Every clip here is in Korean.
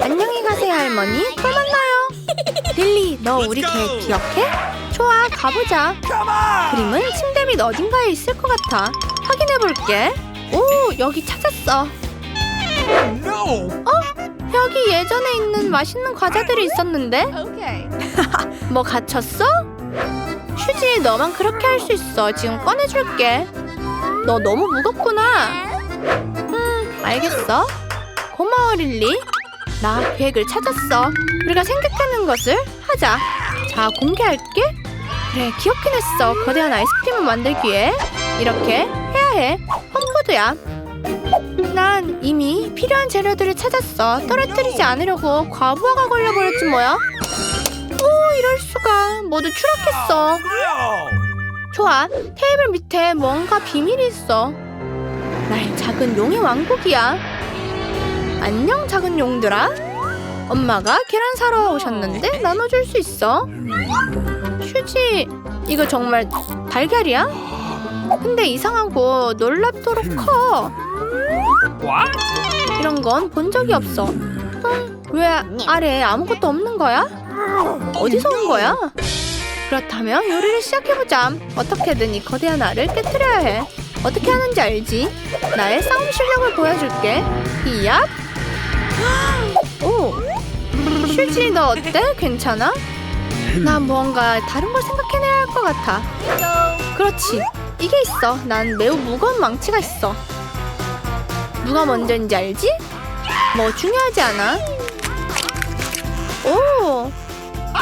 안녕히 가세요 할머니. 또 만나요. 릴리 너 우리 계획 기억해? 좋아 가보자. 그림은 침대 밑 어딘가에 있을 것 같아. 확인해 볼게. 오 여기 찾았어. No! 여기 예전에 있는 맛있는 과자들이 있었는데. 뭐 갇혔어? 휴지 너만 그렇게 할 수 있어 지금 꺼내줄게 너 너무 무겁구나 음 알겠어 고마워 릴리. 나 계획을 찾았어. 우리가 생각하는 것을 하자. 자 공개할게. 그래 기억해 냈어. 거대한 아이스크림을 만들기 위해 이렇게 해야 해. 홈푸드야. 난 이미 필요한 재료들을 찾았어. 떨어뜨리지 않으려고 과부하가 걸려버렸지 뭐야? 오 이럴 수가. 모두 추락했어! 좋아. 테이블 밑에 뭔가 비밀이 있어. 나의 작은 용의 왕국이야 안녕 작은 용들아 엄마가 계란 사러 오셨는데 나눠줄 수 있어 휴지 이거 정말 달걀이야? 근데 이상하고 놀랍도록 커? 이런 건 본 적이 없어 응, 왜 아래에 아무것도 없는 거야? 어디서 온 거야? 그렇다면 요리를 시작해보자. 어떻게든 이 거대한 알을 깨뜨려야 해. 어떻게 하는지 알지? 나의 싸움 실력을 보여줄게. 이얍. 오. 슈지 너 어때? 괜찮아? 나 뭔가 다른 걸 생각해내야 할 것 같아. 그렇지. 이게 있어. 난 매우 무거운 망치가 있어. 누가 먼저인지 알지? 뭐 중요하지 않아. 오.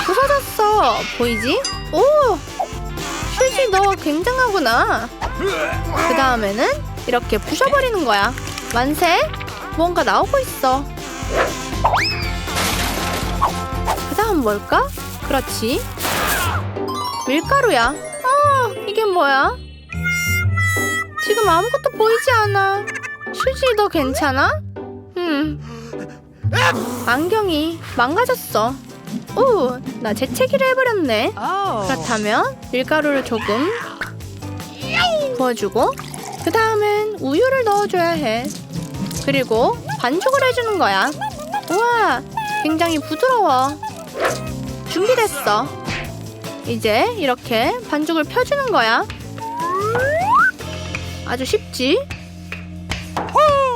부서졌어. 보이지? 오! 슈지 너 굉장하구나. 그 다음에는 이렇게 부셔버리는 거야. 만세! 뭔가 나오고 있어. 그 다음 뭘까? 그렇지. 밀가루야. 아, 이게 뭐야? 지금 아무것도 보이지 않아. 슈지 너 괜찮아? 음. 안경이 망가졌어. 오, 나 재채기를 해버렸네. 그렇다면 밀가루를 조금 부어주고 그 다음엔 우유를 넣어줘야 해. 그리고 반죽을 해주는 거야. 우와, 굉장히 부드러워. 준비됐어. 이제 이렇게 반죽을 펴주는 거야. 아주 쉽지?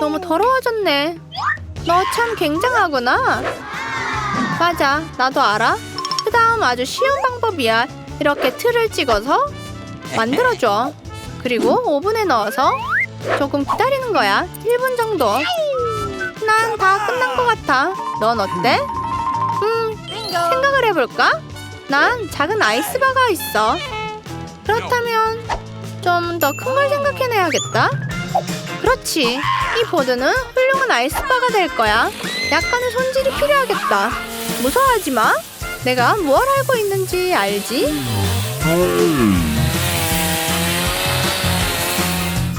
너무 더러워졌네. 너 참 굉장하구나. 맞아, 나도 알아. 그 다음 아주 쉬운 방법이야. 이렇게 틀을 찍어서 만들어줘. 그리고 오븐에 넣어서 조금 기다리는 거야. 1분 정도. 난 다 끝난 것 같아. 넌 어때? 음, 생각을 해볼까? 난 작은 아이스바가 있어. 그렇다면 좀 더 큰 걸 생각해내야겠다. 그렇지. 이 보드는 훌륭한 아이스바가 될 거야. 약간의 손질이 필요하겠다. 무서워하지 마. 내가 뭘 알고 있는지 알지?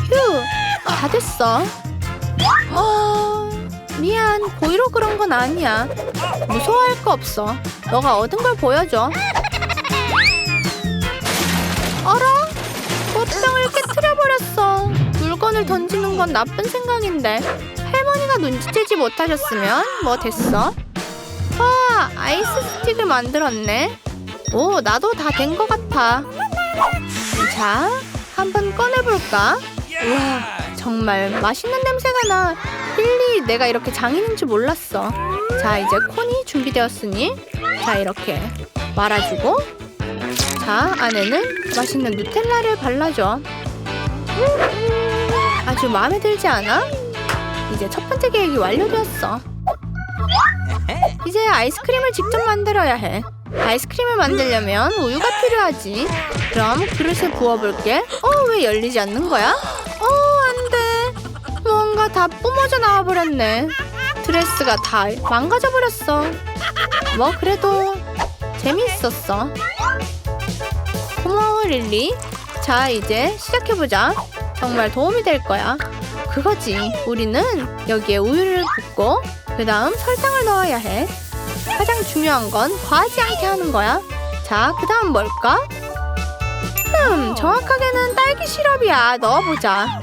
휴, 다 됐어. 어, 미안. 고의로 그런 건 아니야. 무서워할 거 없어. 너가 얻은 걸 보여줘. 어라? 꽃병을 깨트려버렸어. 물건을 던지는 건 나쁜 생각인데 할머니가 눈치채지 못하셨으면 뭐 됐어? 와, 아이스 스틱을 만들었네. 오, 나도 다 된 것 같아. 자, 한번 꺼내볼까? 우와, 정말 맛있는 냄새가 나. 릴리, 내가 이렇게 장인인 줄 몰랐어. 자, 이제 콘이 준비되었으니, 자, 이렇게 말아주고, 자, 안에는 맛있는 누텔라를 발라줘. 아주 마음에 들지 않아? 이제 첫 번째 계획이 완료되었어. 이제 아이스크림을 직접 만들어야 해. 아이스크림을 만들려면 우유가 필요하지. 그럼 그릇에 부어볼게. 어, 왜 열리지 않는 거야? 뭔가 다 뿜어져 나와버렸네. 드레스가 다 망가져버렸어. 뭐, 그래도 재미있었어. 고마워, 릴리. 자, 이제 시작해보자. 정말 도움이 될 거야. 그거지. 우리는 여기에 우유를 붓고 그 다음 설탕을 넣어야 해. 가장 중요한 건 과하지 않게 하는 거야. 자, 그 다음 뭘까? 음, 정확하게는 딸기 시럽이야. 넣어보자.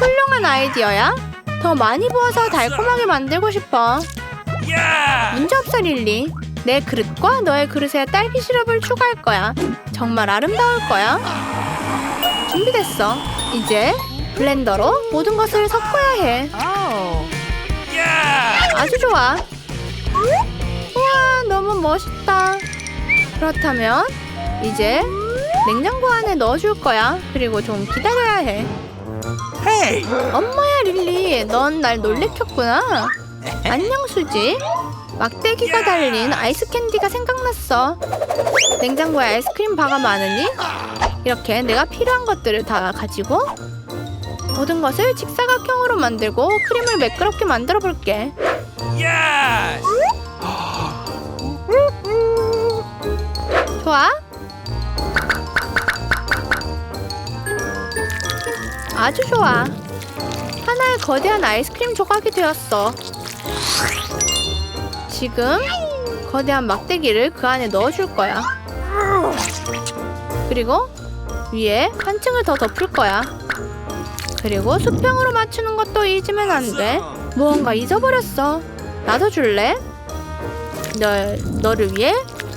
훌륭한 아이디어야. 더 많이 부어서 달콤하게 만들고 싶어. 문제없어 릴리. 내 그릇과 너의 그릇에 딸기 시럽을 추가할 거야. 정말 아름다울 거야. 준비됐어. 이제 블렌더로 모든 것을 섞어야 해. Yeah! 아주 좋아. 우와 너무 멋있다. 그렇다면 이제 냉장고 안에 넣어줄 거야. 그리고 좀 기다려야 해 엄마야 릴리. 넌 날 놀래켰구나. 안녕 수지. 막대기가 달린 아이스 캔디가 생각났어. 냉장고에 아이스크림 바가 많으니? 이렇게 내가 필요한 것들을 다 가지고 모든 것을 직사각형으로 만들고 크림을 매끄럽게 만들어 볼게! 좋아? 아주 좋아. 하나의 거대한 아이스크림 조각이 되었어. 지금 거대한 막대기를 그 안에 넣어줄 거야. 그리고 위에 한 층을 더 덮을 거야. 그리고 수평으로 맞추는 것도 잊으면 안 돼. 무언가 잊어버렸어. 나도 줄래? 널, 너를 위해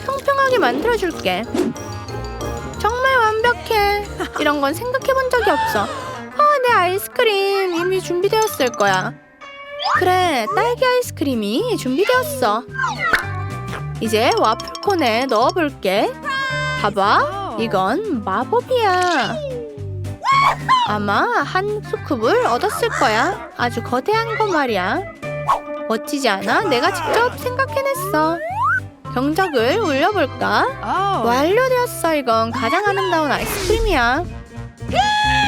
평평하게 만들어줄게. 정말 완벽해. 이런 건 생각해 본 적이 없어. 아, 내 아이스크림 이미 준비되었을 거야. 그래, 딸기 아이스크림이 준비되었어. 이제 와플콘에 넣어볼게. 봐봐, 이건 마법이야. 아마 한 스쿱을 얻었을 거야. 아주 거대한 거 말이야. 멋지지 않아? 내가 직접 생각해냈어. 경적을 울려볼까? 완료되었어 이건 가장 아름다운 아이스크림이야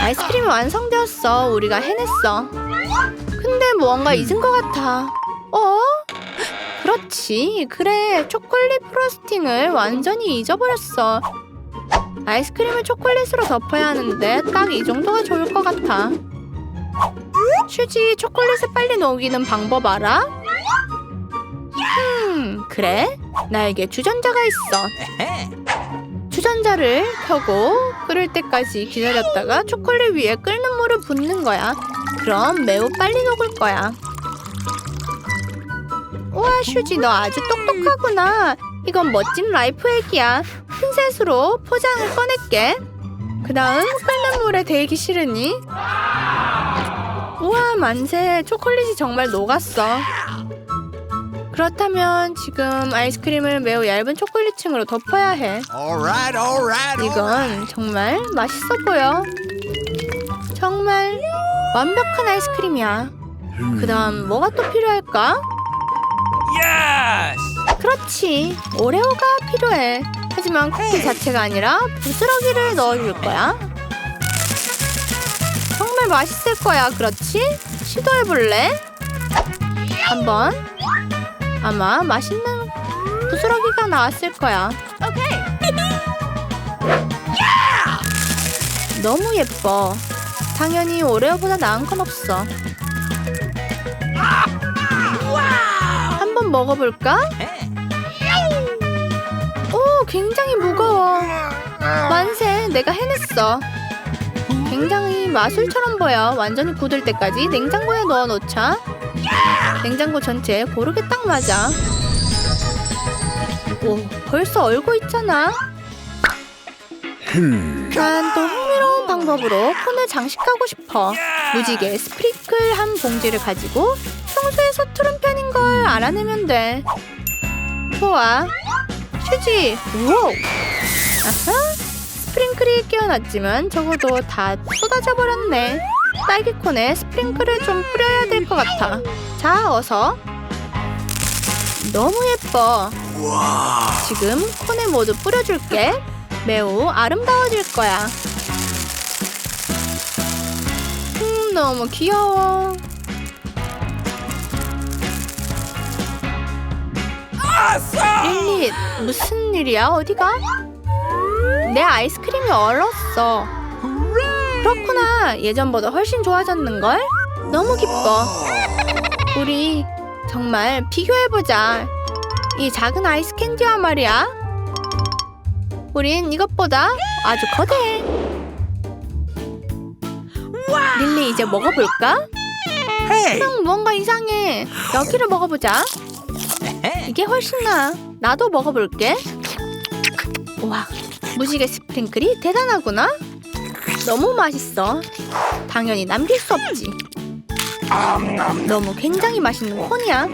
아이스크림이 완성되었어. 우리가 해냈어. 근데 무언가 잊은 것 같아. 어? 그렇지. 그래 초콜릿 프로스팅을 완전히 잊어버렸어. 아이스크림을 초콜릿으로 덮어야 하는데 딱 이 정도가 좋을 것 같아. 슈지 초콜릿을 빨리 녹이는 방법 알아? 음 그래? 나에게 주전자가 있어. 주전자를 켜고 끓을 때까지 기다렸다가 초콜릿 위에 끓는 물을 붓는 거야. 그럼 매우 빨리 녹을 거야. 우와, 슈지 너 아주 똑똑하구나. 이건 멋진 라이프 액이야. 핀셋으로 포장을 꺼낼게. 그 다음 끓는 물에 데이기 싫으니? 우와, 만세. 초콜릿이 정말 녹았어. 그렇다면 지금 아이스크림을 매우 얇은 초콜릿 층으로 덮어야 해. Alright, alright, 이건 정말 맛있어 보여. 정말 완벽한 아이스크림이야. 그 다음 뭐가 또 필요할까? Yes! 그렇지. 오레오가 필요해. 하지만 쿠키 자체가 아니라 부스러기를 넣어줄 거야. 정말 맛있을 거야. 그렇지? 시도해볼래? 한번. 아마 맛있는 부스러기가 나왔을 거야. 너무 예뻐. 당연히 오레오보다 나은 건 없어. 한번 먹어볼까? 오, 굉장히 무거워. 만세, 내가 해냈어. 굉장히 마술처럼 보여. 완전히 굳을 때까지 냉장고에 넣어놓자. 냉장고 전체에 고르게 딱 맞아. 오, 벌써 얼고 있잖아. 난 또 흥미로운 방법으로 폰을 장식하고 싶어. 무지개 스프링클 한 봉지를 가지고 평소에 서투른 편인 걸 알아내면 돼. 좋아. 휴지. 우와. 아하. 스프링클이 끼어났지만 적어도 다 쏟아져 버렸네. 딸기콘에 스프링클을 좀 뿌려야 될 것 같아. 자, 어서. 너무 예뻐. 지금 콘에 모두 뿌려줄게. 매우 아름다워질 거야. 음, 너무 귀여워. 릴리, 무슨 일이야? 어디가? 내 아이스크림이 얼었어. 그렇구나. 예전보다 훨씬 좋아졌는걸? 너무 기뻐. 우리 정말 비교해보자. 이 작은 아이스 캔디와 말이야. 우린 이것보다 아주 거대해. 릴리 이제 먹어볼까? 형 뭔가 이상해. 여기를 먹어보자. 이게 훨씬 나아. 나도 먹어볼게. 와, 무지개 스프링클이 대단하구나. 너무 맛있어. 당연히 남길 수 없지. 너무 굉장히 맛있는 콘이야.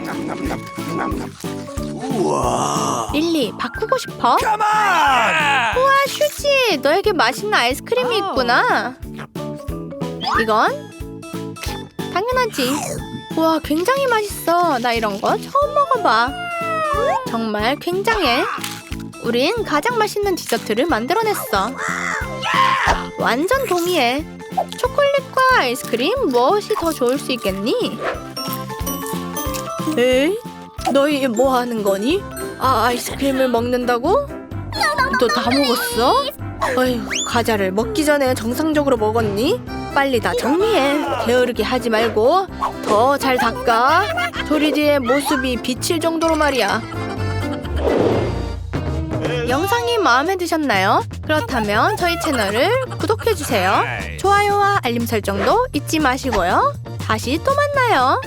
릴리, 바꾸고 싶어? On! 우와, 슈지, 너에게 맛있는 아이스크림이 있구나. 이건? 당연하지. 우와, 굉장히 맛있어. 나 이런 거 처음 먹어봐. 정말 굉장해. 우린 가장 맛있는 디저트를 만들어냈어. 완전 동의해. 초콜릿과 아이스크림 무엇이 더 좋을 수 있겠니? 에이? 너희 뭐 하는 거니? 아, 아이스크림을 먹는다고? 너 다 먹었어? 어휴, 과자를 먹기 전에 정상적으로 먹었니? 빨리 다 정리해. 게으르게 하지 말고 더 잘 닦아. 조리디의 모습이 비칠 정도로 말이야. 영상이 마음에 드셨나요? 그렇다면 저희 채널을 구독해주세요. 좋아요와 알림 설정도 잊지 마시고요. 다시 또 만나요.